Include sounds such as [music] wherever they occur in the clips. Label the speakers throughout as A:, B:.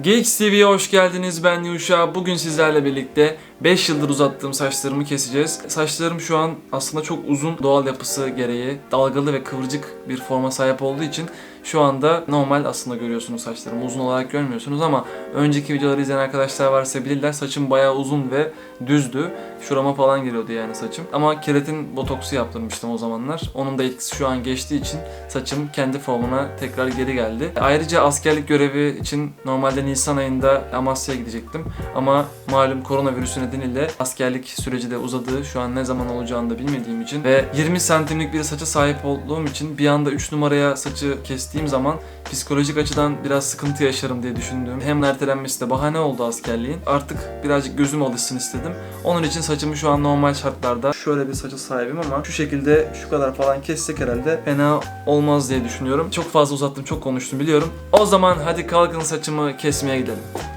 A: Geeks TV'ye hoş geldiniz. Ben Yuşa. Bugün sizlerle birlikte 5 yıldır uzattığım saçlarımı keseceğiz. Saçlarım şu an aslında çok uzun doğal yapısı gereği dalgalı ve kıvırcık bir forma sahip olduğu için şu anda normal aslında görüyorsunuz saçlarımı. Uzun olarak görmüyorsunuz ama önceki videoları izleyen arkadaşlar varsa bilirler saçım bayağı uzun ve düzdü. Şurama falan geliyordu yani saçım. Ama keratin botoksu yaptırmıştım o zamanlar. Onun da etkisi şu an geçtiği için saçım kendi formuna tekrar geri geldi. Ayrıca askerlik görevi için normalde Nisan ayında Amasya'ya gidecektim. Ama malum koronavirüsü nedeniyle askerlik süreci de uzadı. Şu an ne zaman olacağını da bilmediğim için ve 20 santimlik bir saça sahip olduğum için bir anda 3 numaraya saçı kestiğim zaman psikolojik açıdan biraz sıkıntı yaşarım diye düşündüğüm hem ertelenmesi de bahane oldu askerliğin. Artık birazcık gözüm alışsın istedim. Onun için saçımı şu an normal şartlarda şöyle bir saça sahibim ama şu şekilde şu kadar falan kessek herhalde fena olmaz diye düşünüyorum. Çok fazla uzattım, çok konuştum biliyorum. O zaman hadi kalkın saçımı kesmeye gidelim.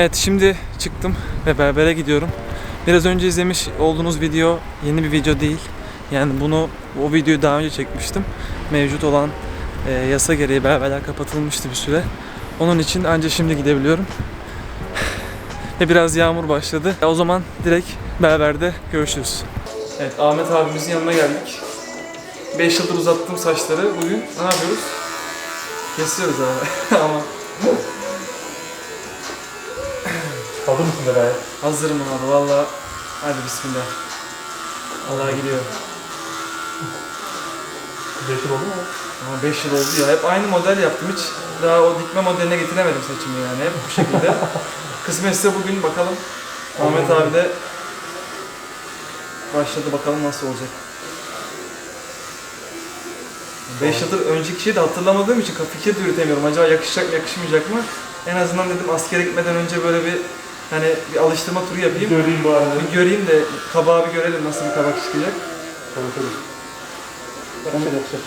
A: Evet şimdi çıktım ve berbere gidiyorum. Biraz önce izlemiş olduğunuz video yeni bir video değil. Yani bunu o videoyu daha önce çekmiştim. Mevcut olan e, yasa gereği berberler kapatılmıştı bir süre. Onun için ancak şimdi gidebiliyorum. Ve biraz yağmur başladı. E, O zaman direkt berberde görüşürüz. Evet Ahmet abimizin yanına geldik. 5 yıldır uzattığım saçları bugün ne yapıyoruz? Kesiyoruz abi. [laughs] Ama
B: Hazır mısın Belaya?
A: hazırım abi valla. Hadi bismillah. Allah gidiyor.
B: 5 yıl oldu mu?
A: Ama 5 yıl oldu ya. Hep aynı model yaptım. Hiç daha o dikme modeline getiremedim saçımı yani. Hep bu şekilde. [laughs] Kısmetse bugün bakalım. Ahmet abi de başladı bakalım nasıl olacak. 5 yıldır önceki şeyi de hatırlamadığım için fikir de üretemiyorum. Acaba yakışacak mı yakışmayacak mı? En azından dedim askere gitmeden önce böyle bir hani bir alıştırma turu yapayım.
B: Göreyim bari.
A: Bir göreyim de kabağı bir görelim nasıl bir kabak çıkacak.
B: Tabii tabii. Yakışır yakışır.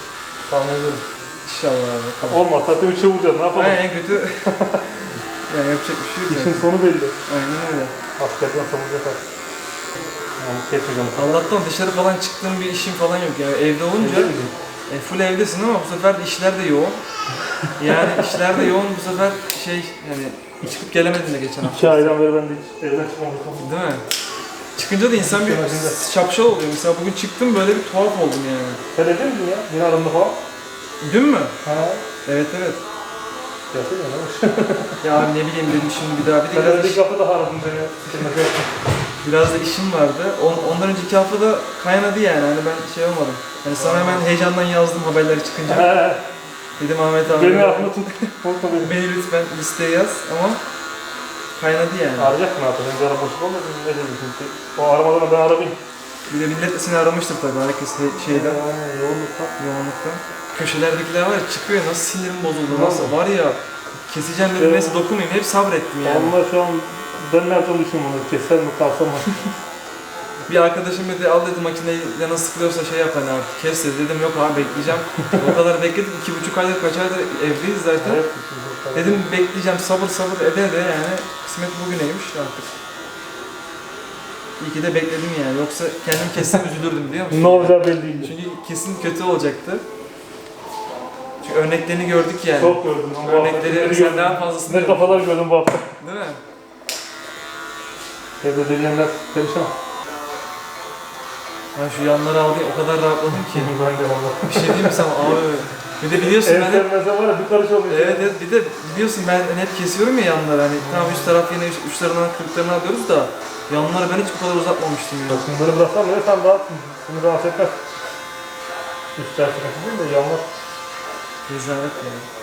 B: Tahmin ediyorum.
A: İnşallah abi. Kabak.
B: Olmaz zaten 3'e vuracağız ne yapalım?
A: Aynen en kötü. [laughs] yani yapacak bir şey yok.
B: İşin
A: yani.
B: sonu belli.
A: Aynen öyle.
B: Askerden savunacak artık. Yani.
A: Allah'tan dışarı falan çıktığım bir işim falan yok yani evde olunca? E, full evdesin ama bu sefer işler de yoğun. Yani işler de yoğun bu sefer şey yani çıkıp gelemedin de geçen hafta.
B: İki aydan beri ben de hiç evden çıkmamıştım.
A: Değil mi? Çıkınca da insan bir şapşal oluyor. Mesela bugün çıktım böyle bir tuhaf oldum yani.
B: Sen evde miydin ya? Yine aramda falan.
A: Dün mü?
B: Ha.
A: Evet evet.
B: Gelsene ya.
A: Ya ne bileyim dedim şimdi bir daha bir de
B: Sen
A: biraz,
B: evde
A: iş-
B: ilk hafta daha aradım seni.
A: Biraz da işim vardı. On, ondan önceki hafta da kaynadı yani hani ben şey olmadım. Hani sana hemen heyecandan yazdım haberleri çıkınca.
B: He. [laughs]
A: Dedim Ahmet abi.
B: Beni aklımda tut. Beni.
A: Beni lütfen listeye yaz ama kaynadı yani.
B: Arayacak mı artık? Bir ara boşluk olmadı. Ne dedim şimdi? O aramadan ben aramayayım.
A: Bir de millet de seni aramıştır tabii herkes de- şeyden,
B: Yani yoğunlukta.
A: yoğunluktan. Köşelerdekiler var ya çıkıyor nasıl sinirim bozuldu nasıl var ya keseceğim dedim neyse dokunmayayım hep sabrettim yani.
B: Onlar şu an nerede düşünüyorum onu keser mi kalsam? [laughs]
A: Bir arkadaşım dedi al dedi makineyi canın sıkılıyorsa şey yap hani abi kes dedi dedim yok abi bekleyeceğim. o kadar bekledik iki buçuk aydır kaç aydır evdeyiz zaten.
B: Evet.
A: Dedim bekleyeceğim sabır sabır ede de yani kısmet bugüneymiş artık. İyi ki de bekledim yani yoksa kendim kesin üzülürdüm biliyor musun?
B: Ne olacağı belli değil.
A: Çünkü kesin kötü olacaktı. Çünkü örneklerini gördük yani.
B: Çok gördüm.
A: Örnekleri sen daha fazlasını
B: Ne
A: gördün.
B: kafalar gördüm bu hafta.
A: Değil mi?
B: Evde deliyenler perişan.
A: Ben şu yanları aldım o kadar rahatladım ki. [laughs]
B: Ben de valla.
A: Bir şey diyeyim mi sana abi? Bir de biliyorsun ben hep,
B: sevmezse var ya bir karış oluyor.
A: evet, evet bir de biliyorsun ben hep kesiyorum ya yanları hani tamam üst taraf yine üç- uçlarından kırıklarını alıyoruz da yanları ben hiç bu kadar uzatmamıştım ya.
B: Bunları bıraksam ya sen rahatsın. Seni rahatsız etmez. Üst çarşıda değil de yanlar.
A: Rezalet ya.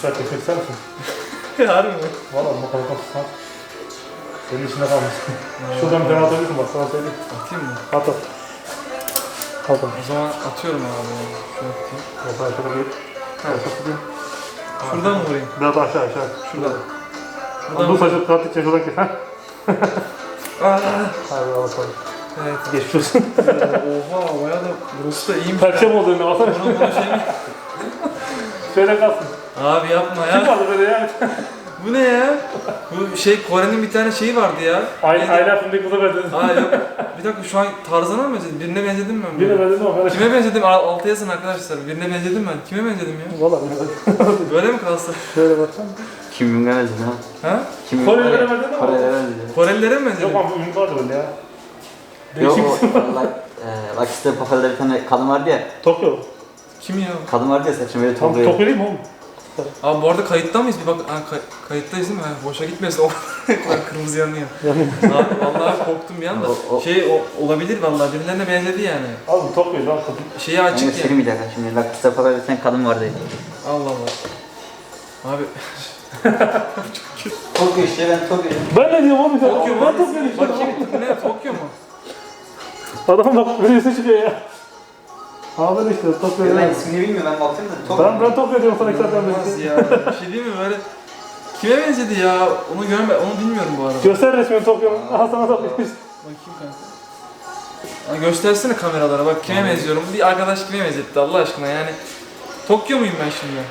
B: Bir saat kesmek ister misin? [laughs]
A: Harbi mi?
B: Valla bu kadar sen. Senin içinde kalmış. Şuradan bir tane atabilirsin bak sana söyleyeyim.
A: Atayım mı?
B: At at. At.
A: O zaman atıyorum abi. Şöyle atayım.
B: Mesela şöyle bir.
A: Ha.
B: Tutayım.
A: Şuradan mı vurayım?
B: Biraz daha aşağı aşağı.
A: Şuradan.
B: Bu
A: Buradan
B: saçı kağıt için şuradan kes ha. [laughs]
A: Aa,
B: Hadi al bakalım.
A: evet.
B: Geçmiş olsun.
A: Oha bayağı da burası da iyiymiş.
B: Perçem oldu önüne baksana.
A: Bunu, bunu şey mi?
B: Şöyle kalsın.
A: Abi yapma
B: Kim
A: ya.
B: aldı böyle ya?
A: Bu ne ya? Bu şey Kore'nin bir tane şeyi vardı ya. Neydi?
B: Ayla filmdeki kıza benzedin.
A: Aa yok. Bir dakika şu an Tarzan'a mı benzedim? Birine benzedim mi ben?
B: Birine benzedin ama kardeşim.
A: Kime benzedim? Al- Alta yazın arkadaşlar. Birine benzedim ben. Kime benzedim ya?
B: Valla bilemedim.
A: Böyle mi kalsa?
B: Şöyle baksana.
C: Kim bilemez ha?
A: Ha?
C: Kim
B: Korelilere
C: Kore-
B: benzedi mi?
C: Korelilere benziyor.
A: Korelilere mi benzedim?
B: Yok ama bu ünlü vardı öyle ya.
C: Yok
B: Değişik.
C: o Like, e, Like Step Papel'de bir tane kadın vardı ya.
B: Tokyo.
A: Kim ya?
C: Kadın vardı ya saçını böyle
B: Tam
C: topluyor.
B: Tokyo değil mi oğlum?
A: Abi bu arada kayıtta mıyız? Bir bak ha, kay- kayıttayız değil mi? Ha, boşa gitmesin. O [laughs] kadar kırmızı yanıyor. Abi vallahi korktum bir anda.
C: O- o-
A: Şey o, olabilir vallahi birilerine benzedi yani.
B: Abi bu Tokyo lan kadın.
A: Şeyi açık yani.
C: göstereyim bir dakika şimdi. Step Papel'de bir tane kadın vardı.
A: Allah Allah. Abi [laughs]
C: Tokyo işte ben Tokyo.
B: Ben ne diyorum oğlum?
A: Tokyo mu?
B: Ben Tokyo diyorum.
A: Bakayım ne? Tokyo mu?
B: Adam bak birisi çıkıyor ya. Ha böyle işte Tokyo.
C: Ben
B: ya.
C: ismini bilmiyorum ben baktım da Tokyo.
B: Ben, ben Tokyo diyorum sana
A: İnanılmaz
B: beri.
A: ya. Bir şey değil mi böyle? Kime benzedi ya? Onu görme, onu bilmiyorum bu arada.
B: Göster resmini Tokyo'nun. Aha sana Tokyo.
A: Bakayım kanka. Ha, göstersene kameralara bak kime benziyorum. Bir arkadaş kime benzetti Allah aşkına yani. Tokyo muyum ben şimdi?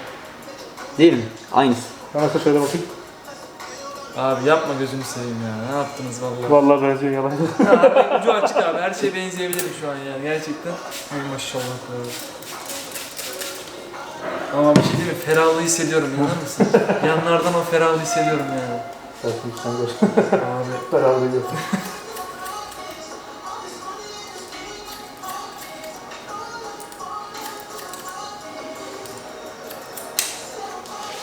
C: Değil mi? Aynısı.
B: Ben şöyle bakayım.
A: Abi yapma gözünü seveyim ya. Ne yaptınız vallahi?
B: Vallahi benziyor yalan.
A: abi, ucu açık abi. Her şey benzeyebilirim şu an yani gerçekten. Ay maşallah. be. Ama bir şey değil mi? Ferahlığı hissediyorum inanır mısın? Yanlardan o ferahlığı hissediyorum yani. Abi
B: Beraber gidiyorsun.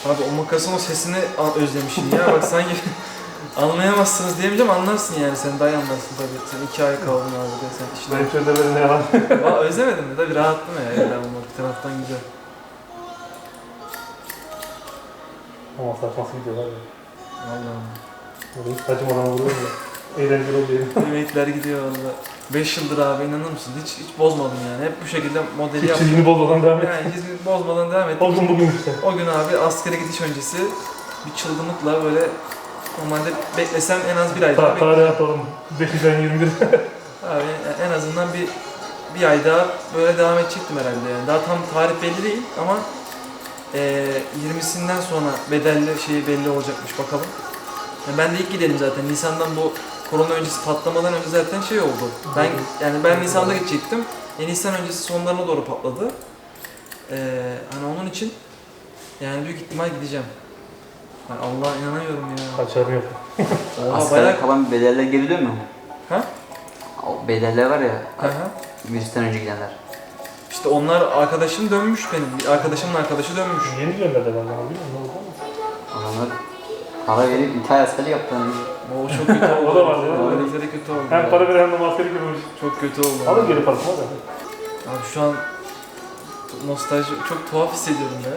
A: Abi o makasın o sesini özlemişim ya bak sanki [laughs] anlayamazsınız diyemeyeceğim anlarsın yani sen daha iyi anlarsın tabii. Sen iki ay kaldın abi de sen işte.
B: Benim şöyle böyle ne yalan. [laughs]
A: Valla özlemedin mi? Tabii rahattım ya evde olmak bir taraftan güzel.
B: Ama saçması gidiyorlar ya.
A: Vallahi.
B: Böyle hiç acımadan vuruyor ya. Eğlenceli oluyor. [laughs] [laughs]
A: Emekler gidiyor valla. 5 yıldır abi inanır mısın? Hiç hiç bozmadım yani. Hep bu şekilde modeli yaptım.
B: çizgini bozmadan devam et.
A: Yani çizimi bozmadan devam ettim.
B: O gün bugün işte.
A: O gün abi askere gidiş öncesi bir çılgınlıkla böyle normalde beklesem en az bir ay daha
B: Ta tarih atalım. 5'den 21. [laughs]
A: Abi en azından bir bir ay daha böyle devam edecektim herhalde yani. Daha tam tarih belli değil ama eee 20'sinden sonra bedelli şeyi belli olacakmış bakalım. Yani ben de ilk gidelim zaten. Nisan'dan bu korona öncesi patlamadan önce zaten şey oldu. Ben yani ben Nisan'da gidecektim. E, Nisan öncesi sonlarına doğru patladı. Eee hani onun için yani büyük ihtimal gideceğim. Yani Allah'a inanamıyorum ya.
B: Kaçarım yok.
A: Oha
C: Askerde
A: bayağı...
C: kalan bedeller geri dönmüyor mu?
A: Ha?
C: O bedeller var ya.
A: Aha.
C: Virüsten önce gidenler.
A: İşte onlar arkadaşım dönmüş benim. Bir arkadaşımın arkadaşı dönmüş.
B: Yeni gönderdi ben ama
C: para verip İtalya askeri yaptı. Yani.
A: O çok kötü oldu. [laughs]
B: O da var, değil mi?
A: Heriflere kötü oldu.
B: Hem para veren hem de maskeli görmüş.
A: Çok kötü oldu.
B: Alın geri parasını hadi.
A: Abi şu an nostalji çok tuhaf hissediyorum ya.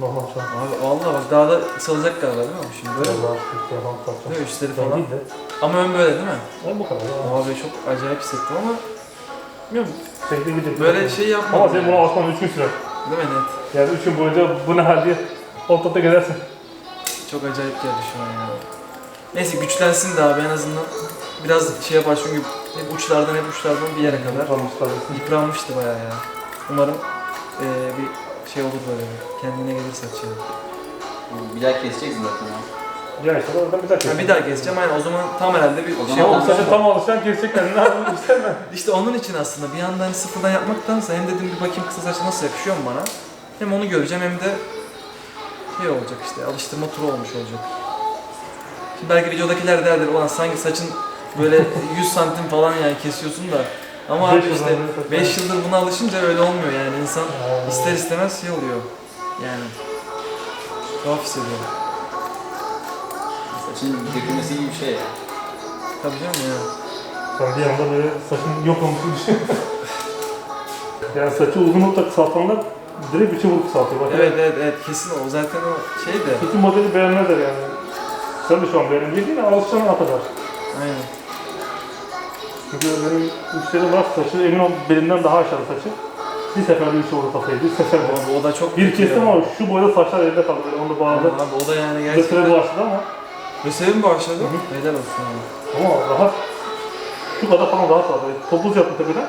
B: Normal şu an.
A: Abi vallahi bak daha da salacak galiba değil mi? Şimdi böyle mi?
B: Vallahi şu telefon satacağım.
A: Değil mi? Üstleri falan.
B: değil de.
A: Ama ön böyle değil mi?
B: Ben bu kadar ya.
A: Abi çok acayip hissettim ama bilmiyorum.
B: Tekli gidecek.
A: Böyle şey yapmadım.
B: Ama senin buna alışman 3 gün sürer.
A: Değil mi net?
B: Yani 3 gün boyunca bu ne hal diye ortada gezersin.
A: Çok acayip geldi şu an yani. Neyse güçlensin de abi en azından. Biraz şey yapar çünkü hep uçlardan hep uçlardan bir yere kadar.
B: Kalmışlar.
A: Yıpranmıştı bayağı ya. Umarım eee, bir şey olur böyle bir. Kendine gelir saç yani.
C: Bir daha keseceksin zaten ya.
B: Ya işte oradan bir dakika.
A: Ha, bir daha keseceğim aynen o zaman tam herhalde bir
C: O
A: şey
C: zaman
B: O
A: oldu.
B: saçı tam alışan kendini. Ne yapayım istemem. [laughs]
A: İşte onun için aslında bir yandan sıfırdan yapmaktansa hem dedim bir bakayım kısa saç nasıl yakışıyor mu bana. Hem onu göreceğim hem de şey olacak işte alıştırma turu olmuş olacak. Şimdi belki videodakiler derdir ulan sanki saçın böyle [laughs] 100 santim falan yani kesiyorsun da. Ama abi işte
B: beri saç-
A: 5 yıldır buna alışınca öyle olmuyor yani insan ister istemez şey oluyor. Yani tuhaf hissediyorum.
C: Saçın dökülmesi gibi bir şey ya.
A: Tabii canım ya.
B: Sen bir anda böyle saçın yok olmuş gibi düşün. [laughs] yani saçı uzun olup da kısaltanlar direkt üçe vurup kısaltıyor. Bak,
A: Evet evet evet kesin o zaten o şey de.
B: Bütün modeli beğenmezler yani. Sen de şu an beğenmeyecek değil ama alışacağın kadar.
A: Aynen.
B: Çünkü benim müşterim var saçı, emin ol belimden daha aşağıda saçı. Bir seferde üçe vurdu kafayı, bir seferde.
A: O, o da çok
B: Bir
A: kötü
B: kestim
A: ya.
B: ama şu boyda saçlar elde kaldı böyle onu bağladı.
A: Abi o da yani
B: Göstere
A: gerçekten.
B: bulaştı ama
A: Gösteri mi başladı? Helal olsun abi.
B: ama rahat. Şu kadar falan rahat vardı. Topuz yaptım tepeden.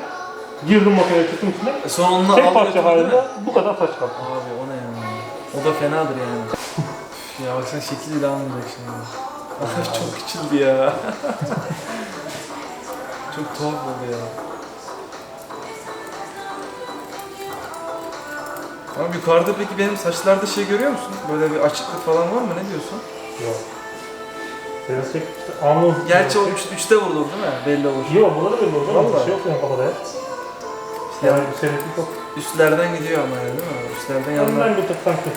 B: Girdim makineye çıktım içine.
A: E sonra onunla
B: Tek
A: aldı
B: parça
A: götürdü değil mi?
B: halinde bu kadar saç kaldı.
A: Abi o ne ya? O da fenadır yani. [laughs] Ya baksana şekil bile almayacak şimdi. Ay çok küçüldü ya. [laughs] çok tuhaf oldu ya. Ama yukarıda peki benim saçlarda şey görüyor musun? Böyle bir açıklık falan var mı? Ne diyorsun?
B: Yok. Senin çek anı.
A: Gerçi o üç, üçte vurulur değil mi? Belli olur.
B: Yok burada da oldu.
A: Vallahi.
B: Bir şey yok senin kafada ya. Yani seyretlik yok.
A: üstlerden gidiyor ama yani değil mi? Üstlerden yanlar.
B: Önden bir tık sanki.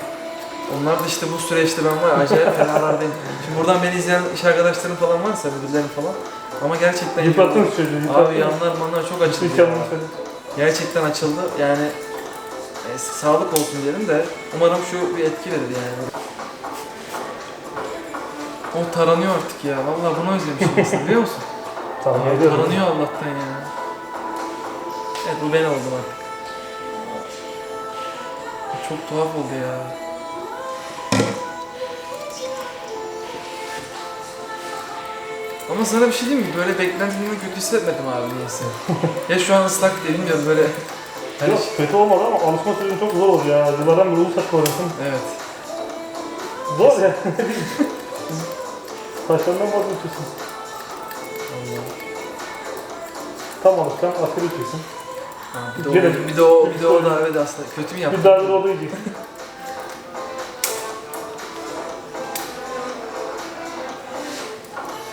A: Onlar da işte bu süreçte ben var ya, acayip fenalardayım. Şimdi buradan beni izleyen iş arkadaşlarım falan varsa, müdürlerim falan. Ama gerçekten
B: Yıprattın çocuğu. yıprattın.
A: Abi yanlar manlar çok açıldı.
B: Bir
A: ya.
B: söyle.
A: Gerçekten açıldı. Yani e, sağlık olsun diyelim de umarım şu bir etki verir yani. O taranıyor artık ya. Vallahi bunu özlemişim aslında biliyor musun? Abi,
B: ediyorum.
A: taranıyor Allah'tan ya. Evet bu ben oldum artık. Çok tuhaf oldu ya. Ama sana bir şey diyeyim mi? Böyle beklentimden kötü hissetmedim abi niyeyse. [laughs] ya şu an ıslak diye bilmiyorum böyle. Hani
B: Yok kötü olmadı ama alışma süreci çok zor oldu ya. Yıllardan beri uzak koruyorsun.
A: Evet.
B: Zor ya. [laughs] Saçlarından vazgeçiyorsun.
A: Allah.
B: Tam alışkan askeri içiyorsun.
A: Ha, bir, de o, bir de o, bir de o da evet aslında kötü mü yaptım?
B: Bir daha bir olduğu yiyeceksin.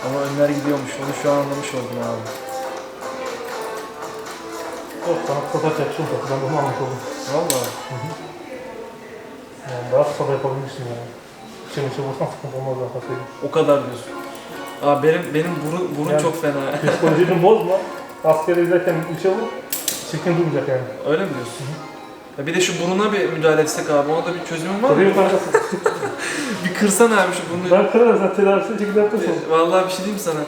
A: Ama önler gidiyormuş onu şu an anlamış oldum abi.
B: Yok sana kısa yakışıyor zaten. Ben bunu anlamış oldum.
A: Valla.
B: Yani daha kısa da yapabilirsin yani. İçe içe vursan sıkıntı olmaz zaten söyleyeyim.
A: O kadar diyorsun. Abi benim benim burun, burun
B: Yani-
A: çok fena.
B: Psikolojini bozma. Askere izlerken içe vur. Çirkin durmayacak yani.
A: Öyle mi diyorsun? Ya bir de şu buruna bir müdahale etsek abi ona da bir çözümün var mı?
B: Tabii kankası. [laughs]
A: bir kırsan abi şu burnu.
B: Ben kırarım sen tedavisini şekilde yaptırsın.
A: E, Vallahi bir şey diyeyim sana.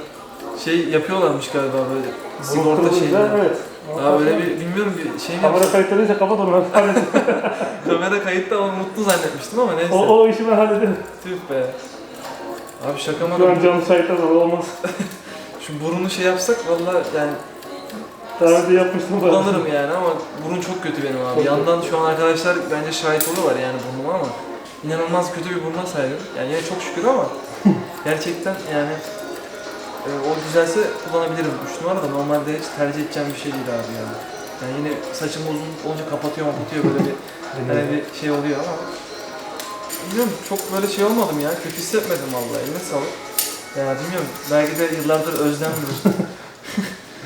A: Şey yapıyorlarmış galiba böyle sigorta şeyinde.
B: Evet.
A: Abi öyle bir bilmiyorum bir şey mi
B: Kamera
A: yapmışlar?
B: kayıtlarıysa kapat onu. ben halledeyim. [laughs]
A: Kamera kayıtta ama mutlu zannetmiştim ama neyse.
B: o, o işi ben hallederim.
A: Tüh be. Abi şaka mı?
B: Şu an canlı şahitler var olmaz. [laughs]
A: Şu burunu şey yapsak vallahi yani
B: Daha önce yapmıştım. ben.
A: kullanırım yani ama burun çok kötü benim abi. Yandan şu an arkadaşlar bence şahit oluyorlar yani burnuma ama inanılmaz kötü bir buruna sahibim. Yani yine çok şükür ama [laughs] gerçekten yani e, o düzelse kullanabilirim. 3 numara da normalde hiç tercih edeceğim bir şey değil abi ya. Yani yine saçım uzun olunca kapatıyor kapatıyor böyle bir hani bir şey oluyor ama bilmiyorum çok böyle şey olmadım ya kötü hissetmedim vallahi eline sağlık. Ya bilmiyorum belki de yıllardır özlemdir.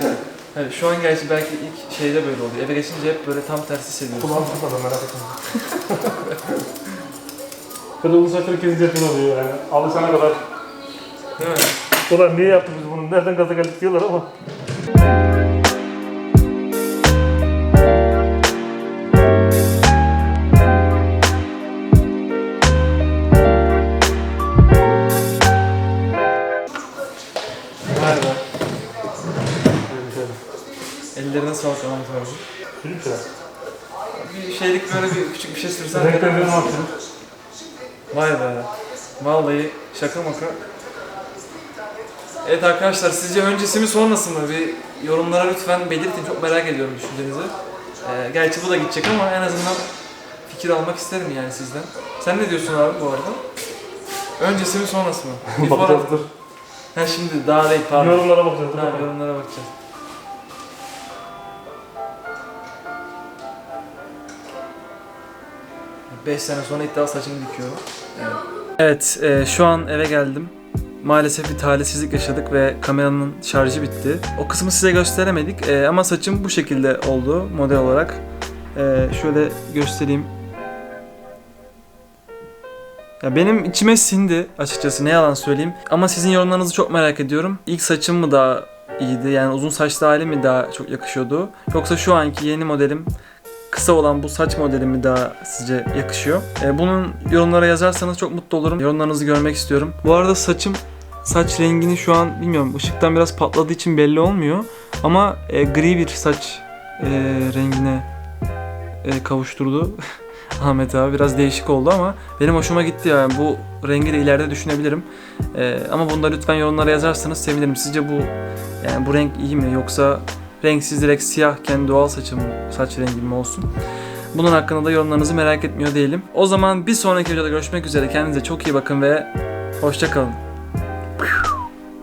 A: [laughs] Evet, şu an gerçi belki ilk şeyde böyle oluyor. Eve geçince hep böyle tam tersi hissediyorsun.
B: Kullansın da merak etme. Uzun saçları kesince oluyor yani. Alışana kadar.
A: Değil mi?
B: Ulan niye yaptık biz bunu? Nereden gaza geldik diyorlar ama. Çocuk sıra.
A: Bir şeylik böyle bir küçük bir şey sürsen fena
B: benim aklım.
A: Vay be. Vallahi şaka maka. Evet arkadaşlar sizce öncesi mi sonrası mı? Bir yorumlara lütfen belirtin. Çok merak ediyorum düşüncenizi. Ee, gerçi bu da gidecek ama en azından fikir almak isterim yani sizden. Sen ne diyorsun abi bu arada? Öncesi mi sonrası mı? Before [laughs]
B: Bakacağız dur.
A: Ha şimdi daha değil pardon.
B: Yorumlara bakacağız. dur
A: Ha,
B: bakalım.
A: yorumlara bakacağız. Beş sene sonra daha saçımı dikiyorum. Evet. Evet, e, şu an eve geldim. Maalesef bir talihsizlik yaşadık ve kameranın şarjı bitti. O kısmı size gösteremedik e, ama saçım bu şekilde oldu model olarak. E, şöyle göstereyim. Ya benim içime sindi açıkçası ne yalan söyleyeyim. Ama sizin yorumlarınızı çok merak ediyorum. İlk saçım mı daha iyiydi? Yani uzun saçlı halim mi daha çok yakışıyordu? Yoksa şu anki yeni modelim kısa olan bu saç modeli mi daha sizce yakışıyor? Ee, bunun yorumlara yazarsanız çok mutlu olurum. Yorumlarınızı görmek istiyorum. Bu arada saçım saç rengini şu an bilmiyorum ışıktan biraz patladığı için belli olmuyor. Ama e, gri bir saç e, rengine e, kavuşturdu. [laughs] Ahmet abi biraz değişik oldu ama benim hoşuma gitti yani bu rengi de ileride düşünebilirim. Ee, ama bunu da lütfen yorumlara yazarsanız sevinirim. Sizce bu yani bu renk iyi mi yoksa renksiz direkt siyah kendi doğal saçım saç rengim olsun? Bunun hakkında da yorumlarınızı merak etmiyor değilim. O zaman bir sonraki videoda görüşmek üzere. Kendinize çok iyi bakın ve hoşça kalın.